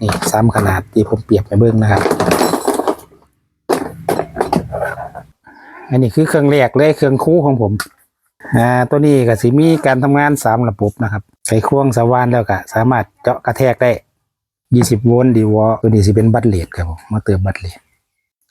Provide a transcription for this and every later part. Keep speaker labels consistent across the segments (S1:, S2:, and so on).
S1: นี่ซ้ำขนาดที่ผมเปรียบให้เบิ่งนะครับ อันนี้คือเครื่องแรกเลยเครื่องคู่ของผมอ่าตัวนี้ก็สิมีการทำงานสามระบบนะครับใส่ควงสว่านแล้วก็สามารถเจาะกระแทกได้20โวลต์ดีวอตัวนี้สิเป็นบัตเลดครับผมมาเติมบัตเลด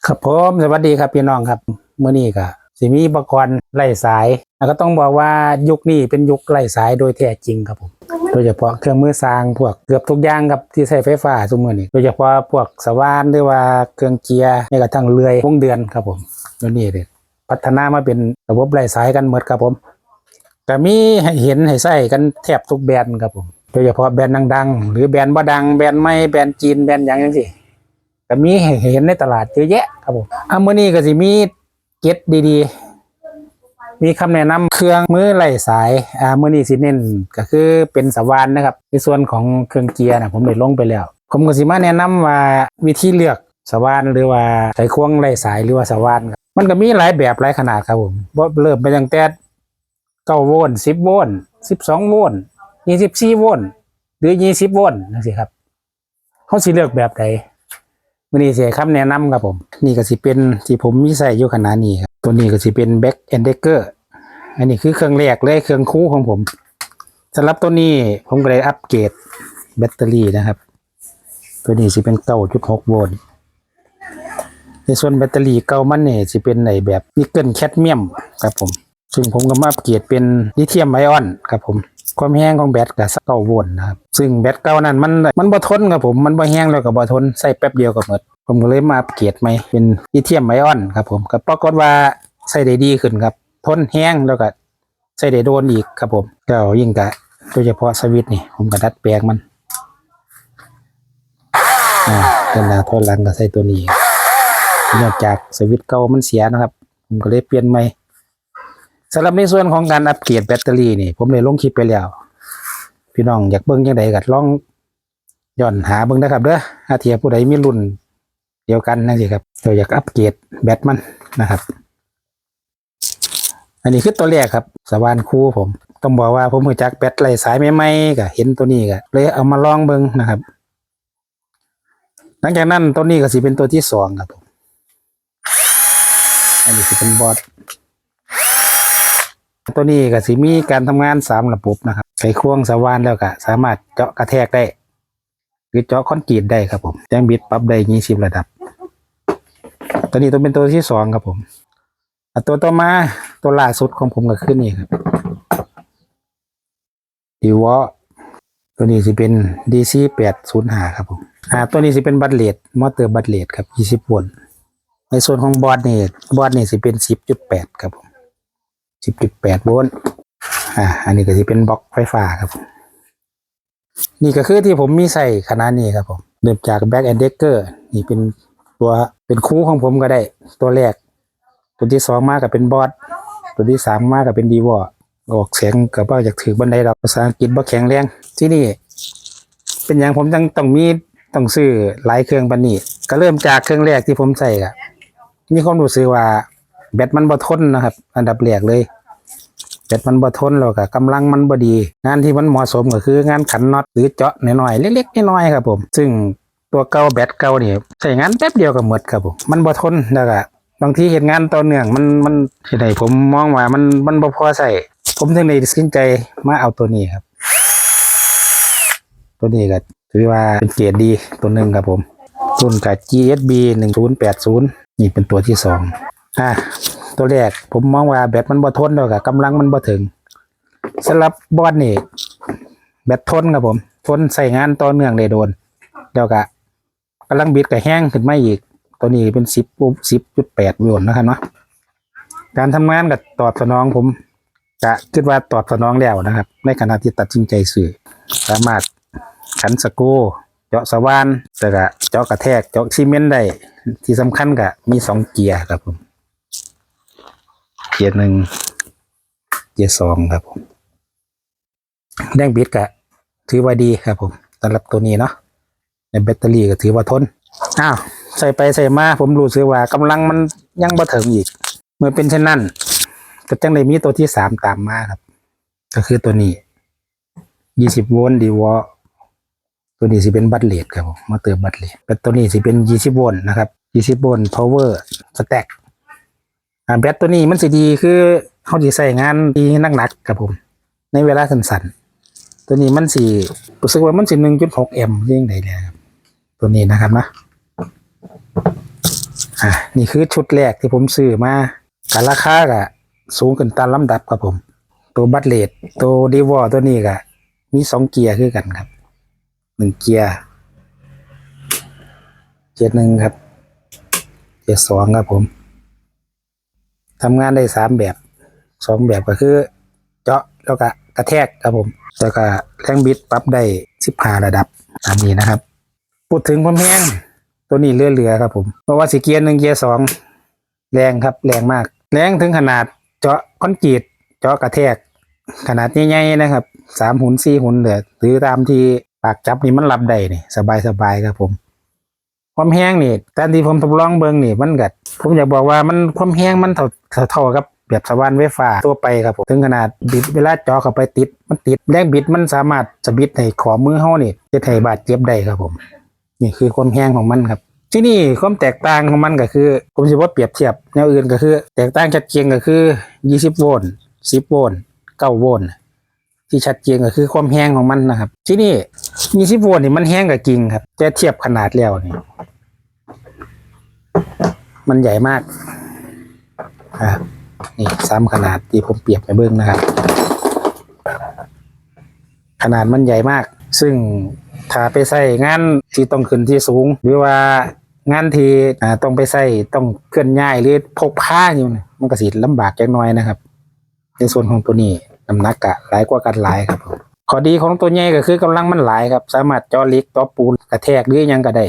S1: ครับผมสวัสดีครับพี่น้องครับเมื่อนี้ก็สิมีอุปกรณ์ไล่สาย แล้วก็ต้องบอกว่ายุคนี้เป็นยุคไล่สายโดยแท้จริงครับผม โดยเฉพาะเครื่องมือสร้างพวกเกือบทุกอย่างครับที่ใช้ไฟฟ้าทุกมือนี้โดยเฉพาะพวกสว่านหรือว่าเครื่องเกียร์แม้กระทั่งเลื่อยวงเดือนครับผมตัวนี้เลยพัฒนามาเป็นระบบไล่สายกันหมดครับผมก็มีให้เห็นให้ใช้กันแทบทุกแบรนด์ครับผม โดยเฉพาะแบรนด์ดังๆ หรือแบรนด์บ่ดังแบรนด์ไม่แบรนด์จีนแบรนด์หยังจังซี่ก็มีให้เห็นในตลาดเยอะแยะครับผมอะมื้อนี้ก็สิมีเก็ตดีๆ มีคำแนะนำเครื่องมือไล่สายอ่ามือนี้สิเน้นก็คือเป็นสว่านนะครับ ในส่วนของเครื่องเกียร์นะผมได้ลงไปแล้ว ผมก็สิมาแนะนำว่าวิธีเลือกสว่านหรือว่าไขควงไล่สายหรือว่าสว่านมันก็มีหลายแบบหลายขนาดครับผมบ่เริ่มไปตั้งแต่9โวลต์10โวลต์12โวลต์ยี่สิบสี่โวลต์หรือยี่สิบโวลต์นั่นสิครับเขาสิเลือกแบบใดมื่อนี้เสียคำแนะนำครับผม นี่ก็สิเป็นที่ผมมีใส่อยู่ขนาดนี้ครับ ตัวนี้ก็จะเป็นแบ็กแอนเดเกอร์อันนี้คือเครื่องแรกเลยเครื่องคู่ของผมสำหรับตัวนี้ผมก็เลยอัปเกรดแบตเตอรี่นะครับ ตัวนี้จะเป็นเก้าจุดหกโวลต์ในส่วนแบตเตอรี่เก่ามันเนี่ยจะเป็นในแบบนิกเกิลแคดเมียมครับผม ซึ่งผมก็มาอัปเกรดเป็นลิเธียมไอออนครับผม ความแห้งของแบตกับเก้าโวลต์นะครับซึ่งแบตเก่านั้นมันมันบ่ทนครับผมมันบ่แห้งแล้วก็บ่ทนใส่แป๊บเดียวก็หมดผมก็เลยมาอัปเกรดใหม่เป็นลิเธียมไอออนครับผมก็ปรากฏว่าใส่ได้ดีขึ้นครับ ทนแห้งแล้วก็ใส่ได้โดนอีกครับผมก็ยิ่งกะโดยเฉพาะสวิตช์นี่ผมก็ดัดแปลงมันอ่าเวลาทนหลังก็ใส่ตัวนี้เนื่องจากสวิตช์เก่ามันเสียนะครับ ผมก็เลยเปลี่ยนใหม่ สำหรับในส่วนของการอัปเกรดแบตเตอรี่นี่ ผมได้ลงคลิปไปแล้ว พี่น้องอยากเบิ่งยังไงก็ลองย้อนหาเบิ่งนะครับเด้อถ้าเทียผู้ใดมีรุ่นเดียวกันนั่นสิครับเราอยากอัปเกรดแบตมันนะครับ อันนี้คือตัวแรกครับ สวานคู่ผม ต้องบอกว่าผมรู้จักแบตไหลสายใหม่ๆก็เห็นตัวนี้ก็เลยเอามาลองเบิ่งนะครับ หลังจากนั้นตัวนี้ก็สิเป็นตัวที่สองครับผมอันนี้สิเป็นบอด ตัวนี้ก็สิมีการทำงานสามระบบนะครับใส่ควงสว่านแล้วก็สามารถเจาะกระแทกได้หรือเจาะคอนกรีตได้ครับผมแจ้งบิดปรับได้ยี่สิบระดับ ตัวนี้ตัวเป็นตัวที่สองครับผมตัวต่อมาตัวล่าสุดของผมก็คือนี่ครับดีวอตัวนี้สิเป็น DC แปดศูนย์หาครับผมอ่าตัวนี้สิเป็นบัตเลดมอเตอร์บัตเลดครับยี่สิบโวลต์ในส่วนของบอร์ดนี่บอร์ดนี่สิเป็นสิบจุดแปดครับผม สิบจุดแปดโวลต์อ่าอันนี้ก็จะเป็นบล็อกไฟฟ้าครับ นี่ก็คือที่ผมมีใส่ขนาดนี้ครับผมเริ่มจากแบ็กแอนเดเกอร์นี่เป็นตัวเป็นคู่ของผมก็ได้ ตัวแรก ตัวที่สองมากับเป็นบอสตัวที่สามมากับเป็นดีวอออกเสียงกับว่าอยากถือบันไดเราภาษาอังกฤษบ่แข็งแรงที่นี่ เป็นอย่างผมยังต้องมีต้องซื้อหลายเครื่องบันนี้ ก็เริ่มจากเครื่องแรกที่ผมใส่อะมีความรู้สึกว่า แบตมันบ่ทนนะครับ อันดับแรกเลยแบตมันบ่ทนแล้วก็กำลังมันบ่ดี งานที่มันเหมาะสมก็คืองานขันน็อตหรือเจาะน้อยๆเล็กๆน้อยๆครับผม ซึ่งตัวเก่าแบตเก่านี่ใช้งานแป๊บเดียวก็หมดครับผมมันบ่ทนแล้วก็บางทีเฮ็ดงานต่อเนื่องมันมันเฮ็ดให้ผมมองว่ามันมันบ่พอใช้ผมถึงได้ตัดสินใจมาเอาตัวนี้ครับ ตัวนี้ก็ถือว่าเป็นเกียรดดีตัวหนึ่งครับผมรุ่นกับ GSB 1080 นี่เป็นตัวที่สอง อะตัวแรกผมมองว่าแบตมันบ่ทนแล้วกับกำลังมันบ่ถึงสำหรับบอร์ดนี่แบตทนครับผม ทนใส่งานต่อเนื่องได้โดนแล้วก็กำลังบิดกับแห้งขึ้นมาอีก ตัวนี้เป็นสิบสิบจุดแปดโวลต์นะครับเนาะการทำงานกับตอบสนองผมจะคิดว่าตอบสนองแล้วนะครับ ในขณะที่ตัดสินใจซื้อสามารถขันสกูเจาะสว่านแล้วก็เจาะกระแทกเจาะซีเมนต์ได้ที่สำคัญก็มีสองเกียร์ครับผม เกียร์หนึ่งเกียร์สองครับผมแรงบิดก็ถือว่าดีครับผมสำหรับตัวนี้เนาะในแบตเตอรี่ก็ถือว่าทนอ้าวใส่ไปใส่มาผมรู้สึกว่ากำลังมันยังบ่ถึงอีก เมื่อเป็นเช่นนั้นก็จังได้มีตัวที่สามตามมาครับ ก็คือตัวนี้ยี่สิบโวลต์ดีวอตัวนี้สิเป็นบัตเลดครับผมมอเตอร์บัตเลดแต่ตัวนี้สิเป็น20โวลต์นะครับ20โวลต์ power stack อ่าแบตตัวนี้มันสิดีคือเขาสิใส่งานที่หนักๆครับผม ในเวลาสั้นๆ ตัวนี้มันสิรู้สึกว่ามันสิ1.6แอมป์ยังไงเนี่ยครับตัวนี้นะครับนะอ่านี่คือชุดแรกที่ผมซื้อมาการราคาก็สูงขึ้นตามลำดับครับผม ตัวบัตเลดตัวดีวอตัวนี้ก็มีสองเกียร์คือกันครับหนึ่งเกียร์เกียร์หนึ่งครับ เกียร์สองครับผม ทำงานได้สามแบบสองแบบก็คือ เจาะแล้วก็กระแทกครับผมแล้วก็แรงบิดปรับได้สิบห้าระดับตามนี้นะครับพูดถึงความแห้งตัวนี้เลื่อเรือๆครับผมเพราะว่าสิเกียร์หนึ่งเกียร์สองแรงครับ แรงมาก แรงถึงขนาดเจาะคอนกรีตเจาะกระแทก ขนาดใหญ่ๆนะครับสามหุ่นสี่หุ่นเหลือหรือตามที่ปากจับนี่มันรับได้นี่ยสบายๆครับผม ความแห้งนี่ตามที่ผมทดลองเบิ่งนี่มันกัดผมอยากบอกว่ามันความแห้งมันเท่าเท่ากับแบบสว่านไฟฟ้าทั่วไปครับผมถึงขนาดบิดเวลาจาะเข้าไปติด มันติดแรงบิดมันสามารถจะบิดให้ขอมือเฮานี่จะให้บาดเจ็บได้ครับผม นี่คือความแห้งของมันครับ ที่นี่ความแตกต่างของมันก็คือ ผมสิว่าเปรียบเทียบแนวอื่นก็คือ แตกต่างชัดเจนก็คือ 20 โวลต์10 โวลต์9โวลต์ที่ชัดเจนก็คือความแห้งของมันนะครับ ที่นี่ 20โวลต์นี่มันแห้งกับจริงครับ แต่เทียบขนาดแล้วนี่ มันใหญ่มากอ่านี่ซ้ำขนาดที่ผมเปรียบไปเบิ้งนะครับ ขนาดมันใหญ่มาก ซึ่งถ้าไปใส่งานที่ต้องขึ้นที่สูง หรือว่างานที่ต้องไปใส่ต้องเคลื่อนย้ายหรือพกผ้าอยู่เนี่ยมันก็สิลำบากจักน้อยนะครับ ในส่วนของตัวนี้น้ำหนักกะหลายกว่ากันหลายครับผม ข้อดีของตัวใหญ่ก็คือกำลังมันหลายครับ สามารถจอเล็กต่อปูนกระแทกหรือยังก็ได้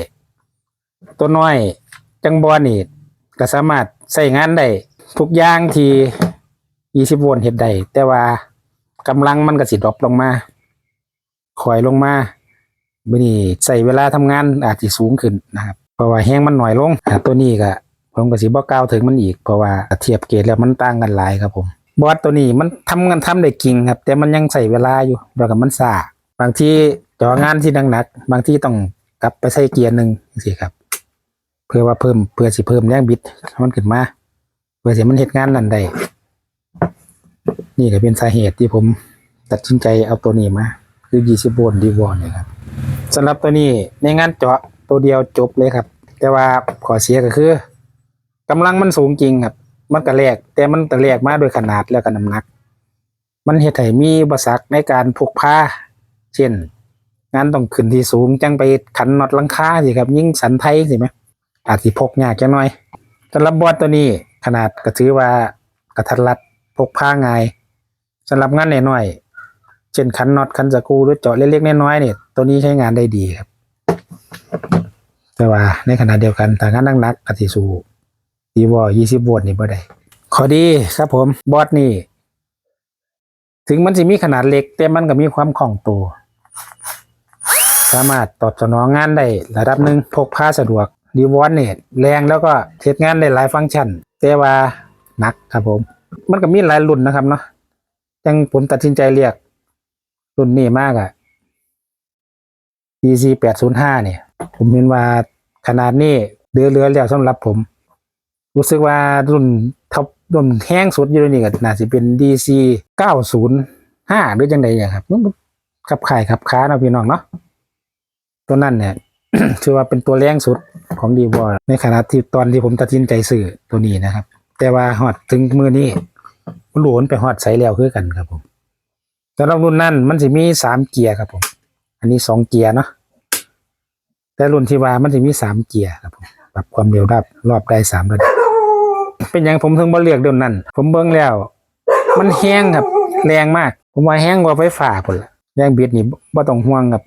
S1: ตัวน้อยจังบอนี่ก็สามารถใช้งานได้ทุกอย่างที่20โวลต์เฮ็ดได้แต่ว่ากำลังมันก็สิดรอปลงมาคอยลงมามื่อนี้ใส่เวลาทำงานอาจจะสูงขึ้นนะครับ เพราะว่าแห้งมันหน่อยลงตัวนี้ก็ผมก็สิบ่กล่าวถึงมันอีกเพราะว่าเทียบเกรดแล้วมันต่างกันหลายครับผม บอสตัวนี้มันทำงานทำได้จริงครับ แต่มันยังใส่เวลาอยู่แล้วก็มันซาบางทีจองานที่หนักๆบางที่ต้องกลับไปใส่เกียร์หนึ่งสิครับ เพื่อว่าเพิ่มเพื่อสิเพิ่มแรงบิดมันขึ้นมาเพื่อสิมันเฮ็ดงานนั่นได้นี่ก็เป็นสาเหตุที่ผมตัดสินใจเอาตัวนี้มา คือ20โวลต์ดีวอลเนี่ยครับสำหรับตัวนี้ในงานเจาะตัวเดียวจบเลยครับ แต่ว่าขอเสียก็คือกำลังมันสูงจริงครับ มันก็แลกแต่มันก็แลกมาโดยขนาดแล้วก็น้ำหนัก มันเฮ็ดให้มีอุปสรรคในการพกพาเช่น งานต้องขึ้นที่สูงจังไปขันน็อตลังคาสิครับ ยิ่งสันไทยสิไหมอาจสิพกยากจังหน่อยสำหรับบอสตัวนี้ขนาดก็ถือว่ากระทัดรัดพกพาง่ายสำหรับงานน้อยๆเช่นขันน็อตขันสกูหรือเจาะเล็กๆน้อยๆเนี่ยตัวนี้ใช้งานได้ดีครับ แต่ว่าในขณะเดียวกันถ้างานหนักๆก็สิสู้ ดีวอยี่สิบโวลต์นี่บ่ได้ข้อดีครับผมบอสนี่ ถึงมันจะมีขนาดเล็ก แต่มันก็มีความคล่องตัว สามารถตอบสนองงานได้ระดับหนึ่งพกพาสะดวกดีวอสเนี่ยแรงแล้วก็เทดงานได้หลายฟังก์ชัน แต่ว่าหนักครับผม มันก็มีหลายรุ่นนะครับเนาะจังผมตัดสินใจเรียก รุ่นนี้มากอะ DC แปดศูนย์ห้าเนี่ย ผมเห็นว่าขนาดนี้เรือเรือแล้วสำหรับผม รู้สึกว่ารุ่นท็อปรุ่นแห้งสุดอยู่นี่ก็น่าจะเป็น DC 905หรือจังใดอย่างครับขับขายขับค้าเนาะพี่น้องเนาะตัวนั้นเนี่ยถือว่าเป็นตัวแรงสุดของดีวอลในขณะที่ตอนที่ผมตัดสินใจซื้อตัวนี้นะครับ แต่ว่าฮอดถึงมือนี้หลวนไปฮอดใสแล้วคือกันครับผมสำหรับรุ่นนั้นมันจะมีสามเกียร์ครับผม อันนี้สองเกียร์เนาะแต่รุ่นที่ว่ามันจะมีสามเกียร์ครับผมปรับความเร็วได้รอบได้สามระดับ เป็นอย่างผมถึงบ่เลือกเดี๋ยวนั้น ผมเบิ่งแล้ว มันแห้งครับ แรงมาก ผมว่าแห้งกว่าไฟฟ้าพุ่นละแรงบิดนี่บ่ต้องห่วงครับ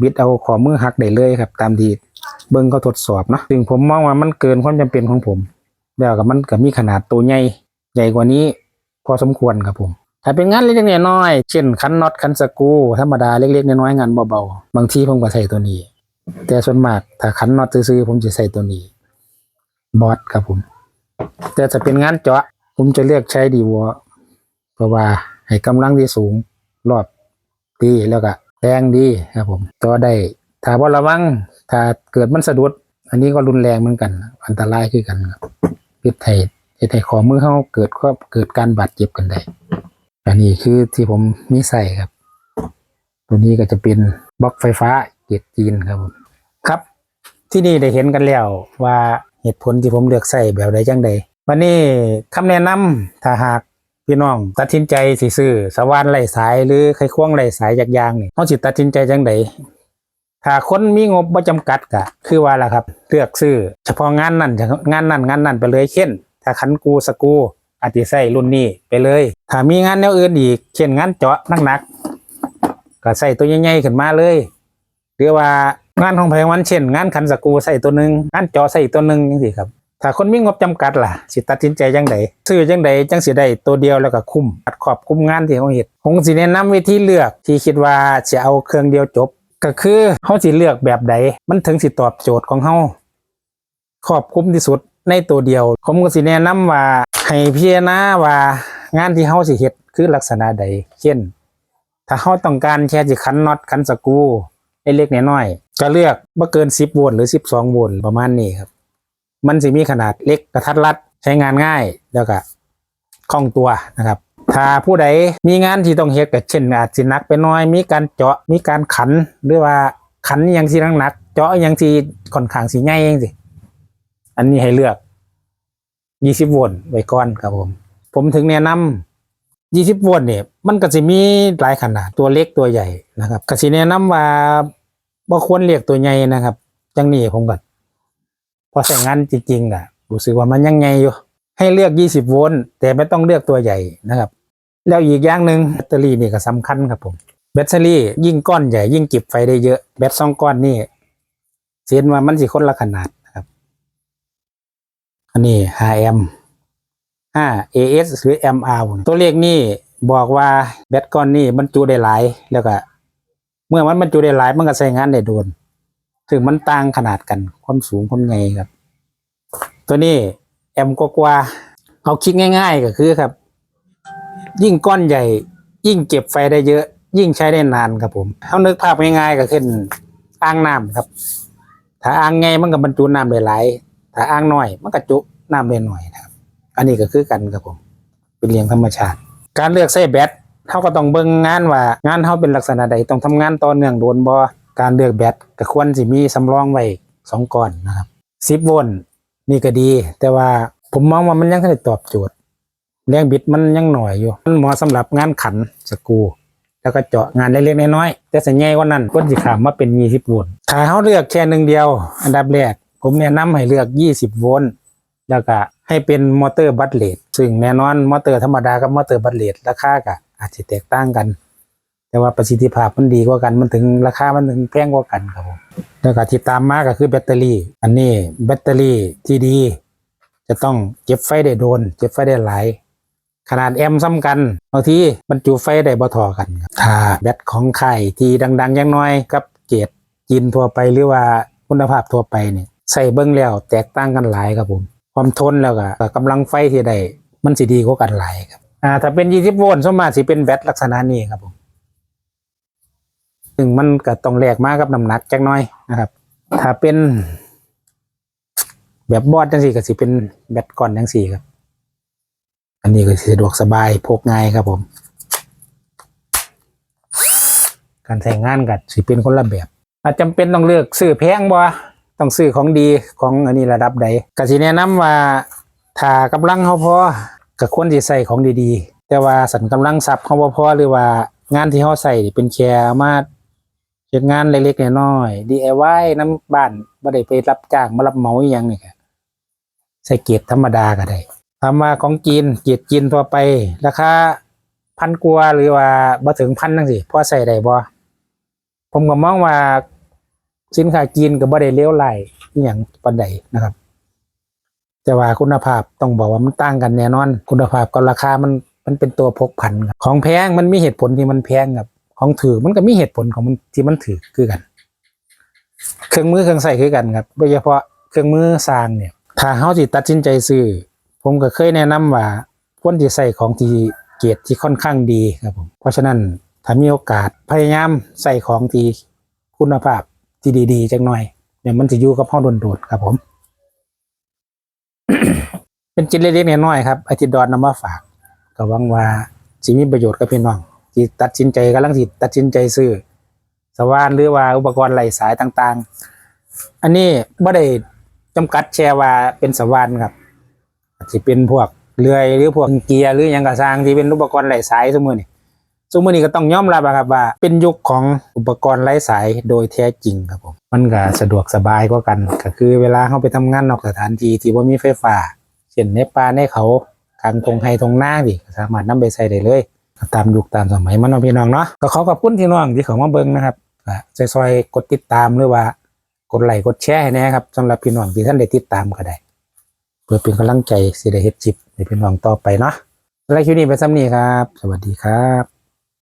S1: บิดเอาขอมือหักได้เลยครับ ตามที่เบิ่งเขาทดสอบนะซึ่งผมมองว่ามันเกินความจำเป็นของผม แล้วก็มันก็มีขนาดตัวใหญ่ใหญ่กว่านี้ พอสมควรครับผม ถ้าเป็นงานเล็กๆน้อยๆเช่นคันน็อตคันสกรูธรรมดาเล็กๆน้อยๆงานเบาๆบางทีผมก็ใส่ตัวนี้ แต่ส่วนมากถ้าคันน็อตซื้อๆผมจะใส่ตัวนี้ บอสครับผม แต่จะเป็นงานเจาะ ผมจะเลือกใช้ดีวอเพราะว่าให้กำลังที่สูงรอบดีแล้วก็แรงดีครับผมต่อได้ถ้าบ่ระวังถ้าเกิดมันสะดุด อันนี้ก็รุนแรงเหมือนกัน อันตรายคือกันครับพิษไทยเฮ็ดให้ขอมือเฮาเกิดก็เกิดการบาดเจ็บกันได้ อันนี้คือที่ผมมีใส่ครับ ตัวนี้ก็จะเป็นบล็อกไฟฟ้าเกจจีนครับผมครับ ที่นี่ได้เห็นกันแล้วว่า เหตุผลที่ผมเลือกใส่แบบใดจังใดวันนี้คำแนะนำถ้าหากพี่น้อง ตัดสินใจสิซื้อสว่านไร้สายหรือไขควงไร้สายจากยางนี่เขาสิตัดสินใจจังใดถ้าคนมีงบบ่จำกัดก็คือว่าล่ะครับ เลือกซื้อเฉพาะงานนั้นงานนั้นงานนั้นไปเลยเช่น ถ้าคันกูสกูอาจจะใส่รุ่นนี้ไปเลย ถ้ามีงานแนวอื่นอีก เช่นงานเจาะหนักๆก็ใส่ตัวใหญ่ๆขึ้นมาเลย หรือว่า งานของไผวันเช่น งานขันสกูใส่ตัวหนึ่งงานจอใส่ตัวหนึ่งจังซี่ครับถ้าคนมีงบจำกัดล่ะ สิตัดสินใจจังไดซื้อจังไดจังสิได้ตัวเดียวแล้วก็คุ้มอัดขอบคุ้มงานที่เขาเฮ็ดผมสิแนะนำวิธีเลือกที่คิดว่าจะเอาเครื่องเดียวจบ ก็คือเขาสิเลือกแบบใดมันถึงสิตอบโจทย์ของเขาครอบคลุมที่สุดในตัวเดียว ผมก็สิแนะนำว่าให้พิจารณาว่างานที่เขาสิเฮ็ดคือลักษณะใด เช่น ถ้าเขาต้องการแค่สิขันน็อตขันสกูเล็กๆน้อยๆ ก็เลือกบ่เกิน 10 โวลต์หรือ 12 โวลต์ประมาณนี้ครับ มันสิมีขนาดเล็กกระทัดรัดใช้งานง่ายแล้วก็คล่องตัวนะครับ ถ้าผู้ใดมีงานที่ต้องเฮ็ดก็เช่นอาจสินักไปหน้อย มีการเจาะมีการขันหรือว่าขันอหยังสิหนัก เจาะอหยังสิค่อนข้างสิใหญ่จังสิอันนี้ให้เลือก 20 โวลต์ไว้ก่อนครับผม ผมถึงแนะนำ20 โวลต์เนี่ยมันก็จะมีหลายขนาดตัวเล็กตัวใหญ่นะครับก็สิแนะนำว่า บ่ควรเรียกตัวใหญ่นะครับ จังนี้ผมก็พอใช้งานจริงๆอะรู้สึกว่ามันยังไงอยู่ ให้เลือก 20 โวลต์แต่ไม่ต้องเลือกตัวใหญ่นะครับ แล้วอีกอย่างหนึ่งแบตเตอรี่นี่ก็สำคัญครับผมแบตเตอรี่ยิ่งก้อนใหญ่ยิ่งเก็บไฟได้เยอะแบตสองก้อนนี่เสียนว่ามันสิคนละขนาดนะครับ อันนี้5แอมป์5 AS หรือ MR ตัวเลขนี่บอกว่าแบตก้อนนี่บรรจุได้หลายแล้วก็ เมื่อมันบรรจุได้หลายมันก็ใช้งานได้โดน ถึงมันต่างขนาดกัน ความสูงความใหญ่ครับ ตัวนี้แอมกว่าๆเอาคิดง่าย ๆ ก็คือครับ ยิ่งก้อนใหญ่ ยิ่งเก็บไฟได้เยอะ ยิ่งใช้ได้นานครับผมเขานึกภาพง่ายๆก็ขึ้นอ่างน้ำครับ ถ้าอ่างไงมันก็บรรจุน้ำได้หลายถ้าอ่างน้อย มันก็จุน้ำได้หน่อยนะครับ อันนี้ก็คือกันครับผม เป็นเรื่องธรรมชาติ การเลือกใส่แบต เขาก็ต้องเบิ่งงานว่างานเขาเป็นลักษณะใดต้องทำงานต่อเนื่องโดนบ่การเลือกแบตก็ควรสิมีสำรองไว้สองก้อนนะครับ10โวลต์นี่ก็ดี แต่ว่าผมมองว่ามันยังไม่ตอบโจทย์แรงบิดมันยังหน่อยอยู่ มันเหมาะสำหรับงานขันสกูแล้วก็เจาะงานเล็กๆน้อยๆแต่สัญญาว่านั้นก็สิขามมาเป็น 20 โวลต์ถ้าเขาเลือกแค่หนึ่งเดียว อันดับแรก ผมแนะนำให้เลือก 20 โวลต์แล้วก็ให้เป็นมอเตอร์บัตเลตซึ่งแน่นอนมอเตอร์ธรรมดากับมอเตอร์บัตเลตราคาก็ อาจจะแตกต่างกัน แต่ว่าประสิทธิภาพมันดีกว่ากันมันถึงราคามันถึงแพงกว่ากันครับผมแล้วก็ที่ตามมาก็คือแบตเตอรี่ อันนี้แบตเตอรี่ที่ดี จะต้องเก็บไฟได้โดน เก็บไฟได้หลายขนาดแอมป์ซ้ำกันบางทีบรรจุไฟได้บ่ทอกันครับถ้าแบตของไข่ที่ดังๆยังน้อยกับเกรดจีนทั่วไปหรือว่าคุณภาพทั่วไปเนี่ยใส่เบิ้งแล้วแตกต่างกันหลายครับผม ความทนแล้วก็ก็กำลังไฟที่ได้มันสิดีกว่ากันหลายครับ อ่า ถ้าเป็น20โวลต์ส่วนมาสิเป็นแบตลักษณะนี้ครับผมซึ่งมันก็ต้องแลกมากับน้ำหนักจักน้อยนะครับ ถ้าเป็น แบบบอดจังสี่ก็สิเป็นแบตก่อนจังสี่ครับ อันนี้ก็สะดวกสบายพกง่ายครับผม การใช้งานก็สิเป็นคนละแบบ อาจจำเป็นต้องเลือกซื้อแพงบ่ต้องซื้อของดีของอันนี้ระดับใดก็สิแนะนำว่าถ้ากำลังเฮาพอ ก็ควรสิใส่ของดีๆ แต่ว่าสันกำลังทรัพย์เฮาบ่พอหรือว่างานที่เฮาใส่เป็นแค่มาเฮ็ดงานเล็กๆน้อยๆ DIY น้ำบ้านบ่ได้ไปรับจ้างมารับเหมาอีหยังนี่ครับใส่เกียรธรรมดาก็ได้ถามว่าของจีนเกียรจีนทั่วไปราคาพันกว่าหรือว่าบ่ถึงพันจังซี่พอใส่ได้บ่ผมก็มองว่าสินค้าจีนก็บ่ได้เลวไหลอหย่างปานใดนะครับ แต่ว่าคุณภาพต้องบอกว่ามันต่างกันแน่นอน คุณภาพกับราคามันมันเป็นตัวพกพันครับของแพงมันมีเหตุผลที่มันแพงครับของถือมันก็มีเหตุผลของมันที่มันถือคือกัน เครื่องมือเครื่องใส่คือกันครับโดยเฉพาะเครื่องมือสร้างเนี่ยถ้าเฮาสิตัดสินใจซื้อผมก็เคยแนะนำว่าควรจะใส่ของที่เกียรดที่ค่อนข้างดีครับผมเพราะฉะนั้นถ้ามีโอกาสพยายามใส่ของที่คุณภาพที่ดีๆจักหน่อยเดี๋ยมันจะอยู่กับพ่อโดดๆครับผม เป็นจิตเล็กๆน้อยๆครับอาทิตย์ดอนนำมาฝากก็หวังว่าสิมีประโยชน์กับพี่น้องที่ตัดสินใจกำลังสิตัดสินใจซื้อสว่านหรือว่าอุปกรณ์ไหลสายต่างๆ อันนี้ไม่ได้จำกัดแชร์ว่าเป็นสว่านครับอาจจะเป็นพวกเลื่อยหรือพวกเกียร์หรือยังกระซางที่เป็นอุปกรณ์ไหลสายสมมือนี่สมมือนี้ก็ต้องยอมรับอะครับว่า เป็นยุคของอุปกรณ์ไร้สายโดยแท้จริงครับผมมันก็สะดวกสบายกว่ากัน ก็คือเวลาเขาไปทำงานนอกสถานที่ที่ว่ามีไฟฟ้า เช่นในป่าในเขากลางตรงไฮตรงหน้าดิสามารถนำไปใส่ได้เลยตามยุคตามสมัยมันเนาพี่น้องเนาะก็ขอขอบคุณที่น้องที่เขามาเบิ้งนะครับซอยๆกดติดตามหรือว่ากดไลค์กดแชร์ให้แนะครับสำหรับพี่น้องที่ท่านได้ติดตามก็ได้ เพื่อเป็นกำลังใจสิได้เฮ็ดจิบในพี่น้องต่อไปเนาะและคลิปนี้ไปซ้ำนี้ครับ สวัสดีครับ